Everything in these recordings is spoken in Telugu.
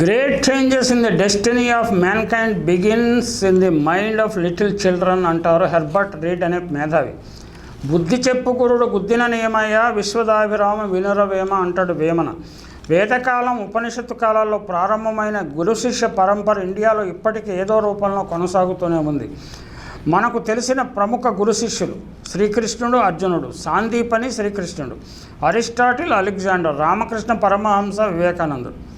Great changes in the destiny of mankind begins in the mind of little children అంటారు హెర్బర్ట్ రీడ్ అనే మేధావి. బుద్ధి చెప్పు గురుడు గుద్దిన నియమయ్య విశ్వదాభిరామ వినురవేమ అంటాడు వేమన. వేదకాలం ఉపనిషత్తు కాలాల్లో ప్రారంభమైన గురు శిష్య పరంపర ఇండియాలో ఇప్పటికీ ఏదో రూపంలో కొనసాగుతూనే ఉంది. మనకు తెలిసిన ప్రముఖ గురు శిష్యులు శ్రీకృష్ణుడు అర్జునుడు సాందీపని శ్రీకృష్ణుడు అరిస్టాటిల్ అలెగ్జాండర్ రామకృష్ణ పరమహంస వివేకానందుడు.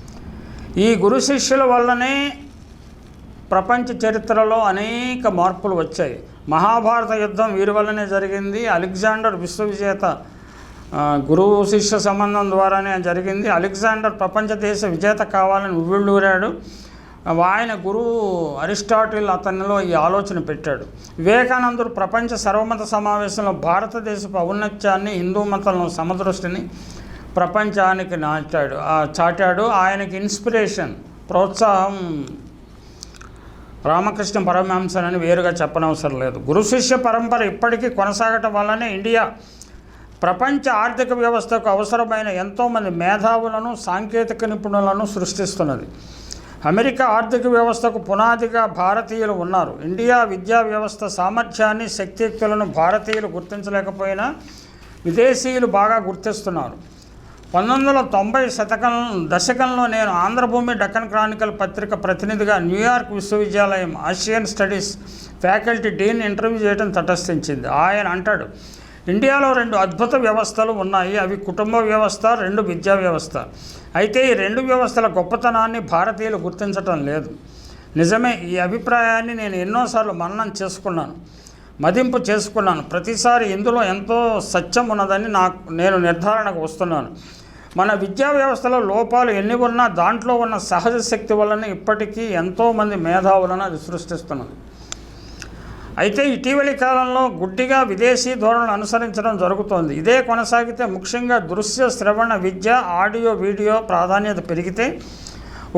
ఈ గురు శిష్యుల వల్లనే ప్రపంచ చరిత్రలో అనేక మార్పులు వచ్చాయి. మహాభారత యుద్ధం వీరి వల్లనే జరిగింది. అలెగ్జాండర్ విశ్వవిజేత గురువు శిష్య సంబంధం ద్వారానే జరిగింది. అలెగ్జాండర్ ప్రపంచ దేశ విజేత కావాలని ఉవ్విళ్ళూరాడు. ఆయన గురువు అరిస్టాటిల్ అతనిలో ఈ ఆలోచన పెట్టాడు. వివేకానందుడు ప్రపంచ సర్వమత సమావేశంలో భారతదేశపు ఔన్నత్యాన్ని హిందూ మతంలో సమదృష్టిని ప్రపంచానికి నాటాడు చాటాడు. ఆయనకి ఇన్స్పిరేషన్ ప్రోత్సాహం రామకృష్ణ పరమహంసనని వేరుగా చెప్పనవసరం లేదు. గురు శిష్య పరంపర ఇప్పటికీ కొనసాగటం వల్లనే ఇండియా ప్రపంచ ఆర్థిక వ్యవస్థకు అవసరమైన ఎంతోమంది మేధావులను సాంకేతిక నిపుణులను సృష్టిస్తున్నది. అమెరికా ఆర్థిక వ్యవస్థకు పునాదిగా భారతీయులు ఉన్నారు. ఇండియా విద్యా వ్యవస్థ సామర్థ్యాన్ని శక్తియుక్తులను భారతీయులు గుర్తించలేకపోయినా విదేశీయులు బాగా గుర్తిస్తున్నారు. పంతొమ్మిది వందల తొంభై శతకం దశకంలో నేను ఆంధ్రభూమి డక్కన్ క్రానికల్ పత్రిక ప్రతినిధిగా న్యూయార్క్ విశ్వవిద్యాలయం Asian Studies faculty dean interview చేయడం తటస్థించింది. ఆయన అంటాడు ఇండియాలో రెండు అద్భుత వ్యవస్థలు ఉన్నాయి. అవి కుటుంబ వ్యవస్థ రెండు విద్యా వ్యవస్థ. అయితే ఈ రెండు వ్యవస్థల గొప్పతనాన్ని భారతీయులు గుర్తించటం లేదు. నిజమే ఈ అభిప్రాయాన్ని నేను ఎన్నోసార్లు మననం చేసుకున్నాను మదింపు చేసుకున్నాను. ప్రతిసారి ఇందులో ఎంతో సత్యం ఉన్నదని నాకు నేను నిర్ధారణకు వస్తున్నాను. మన విద్యా వ్యవస్థలో లోపాలు ఎన్ని ఉన్నా దాంట్లో ఉన్న సహజ శక్తి వలన ఇప్పటికీ ఎంతోమంది మేధావులను అది సృష్టిస్తున్నది. అయితే ఇటీవలి కాలంలో గుడ్డిగా విదేశీ ధోరణులు అనుసరించడం జరుగుతోంది. ఇదే కొనసాగితే ముఖ్యంగా దృశ్య శ్రవణ విద్య ఆడియో వీడియో ప్రాధాన్యత పెరిగితే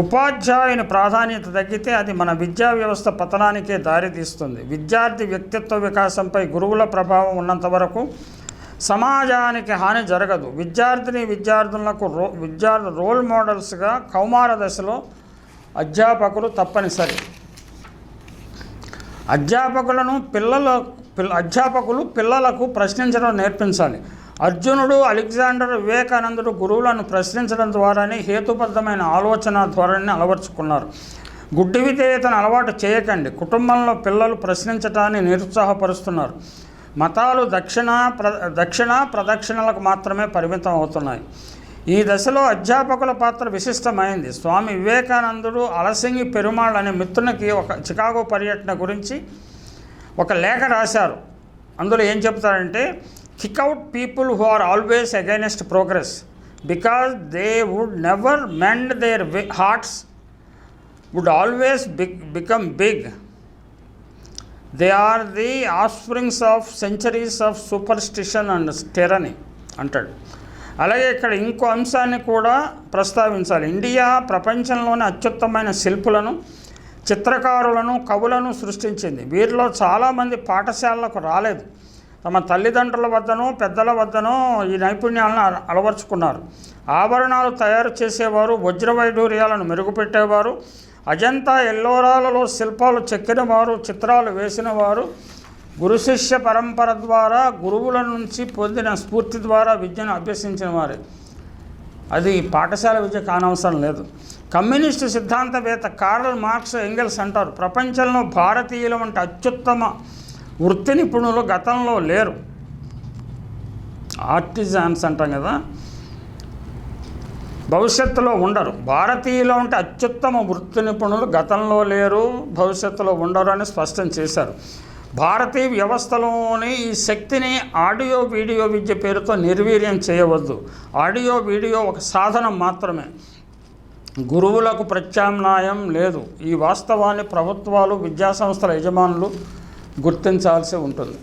ఉపాధ్యాయుని ప్రాధాన్యత తగ్గితే అది మన విద్యా వ్యవస్థ పతనానికే దారితీస్తుంది. విద్యార్థి వ్యక్తిత్వ వికాసంపై గురువుల ప్రభావం ఉన్నంత వరకు సమాజానికి హాని జరగదు. విద్యార్థిని విద్యార్థులకు రో విద్యార్థు రోల్ మోడల్స్గా కౌమార దశలో అధ్యాపకులు తప్పనిసరి. అధ్యాపకులను పిల్లల పిల్ల అధ్యాపకులు పిల్లలకు ప్రశ్నించడం నేర్పించాలి. అర్జునుడు అలెగ్జాండర్ వివేకానందుడు గురువులను ప్రశ్నించడం ద్వారానే హేతుబద్ధమైన ఆలోచన ధోరణిని అలవర్చుకున్నారు. గుడ్డి విధేయతను అలవాటు చేయకండి. కుటుంబంలో పిల్లలు ప్రశ్నించటాన్ని నిరుత్సాహపరుస్తున్నారు. మతాలు దక్షిణ ప్ర దక్షిణ ప్రదక్షిణలకు మాత్రమే పరిమితం అవుతున్నాయి. ఈ దశలో అధ్యాపకుల పాత్ర విశిష్టమైంది. స్వామి వివేకానందుడు అలసింగి పెరుమాళ్ అనే మిత్రునికి ఒక చికాగో పర్యటన గురించి ఒక లేఖ రాశారు. అందులో ఏం చెప్తారంటే kick out people who are always against progress because they would never mend their hearts would always big become big they are the offsprings of centuries of superstition and స్టెరని అంటాడు. అలాగే ఇక్కడ ఇంకో అంశాన్ని కూడా ప్రస్తావించాలి. ఇండియా ప్రపంచంలోని అత్యుత్తమైన శిల్పులను చిత్రకారులను కవులను సృష్టించింది. వీరిలో చాలామంది పాఠశాలలకు రాలేదు. తమ తల్లిదండ్రుల వద్దనో పెద్దల వద్దనో ఈ నైపుణ్యాలను అలవర్చుకున్నారు. ఆభరణాలు తయారు చేసేవారు వజ్రవైఢూర్యాలను మెరుగుపెట్టేవారు అజంతా ఎల్లోరాలలో శిల్పాలు చెక్కినవారు చిత్రాలు వేసినవారు గురు శిష్య పరంపర ద్వారా గురువుల నుంచి పొందిన స్ఫూర్తి ద్వారా విద్యను అభ్యసించిన వారే అది పాఠశాల విద్య కానవసరం లేదు. కమ్యూనిస్టు సిద్ధాంతవేత్త కార్ల్ మార్క్స్ ఎంగెల్స్ అంటారు ప్రపంచంలో భారతీయుల వంటి అత్యుత్తమ వృత్తి నిపుణులు గతంలో లేరు. ఆర్టిజాన్స్ అంటాం కదా భవిష్యత్తులో ఉండరు. భారతీయులు అంటే అత్యుత్తమ వృత్తి నిపుణులు గతంలో లేరు భవిష్యత్తులో ఉండరు అని స్పష్టం చేశారు. భారతీయ వ్యవస్థలోని ఈ శక్తిని ఆడియో వీడియో విద్య పేరుతో నిర్వీర్యం చేయవద్దు. ఆడియో వీడియో ఒక సాధనం మాత్రమే. గురువులకు ప్రత్యామ్నాయం లేదు. ఈ వాస్తవాన్ని ప్రభుత్వాలు విద్యాసంస్థల యజమానులు గుర్తించాల్సి ఉంటుంది.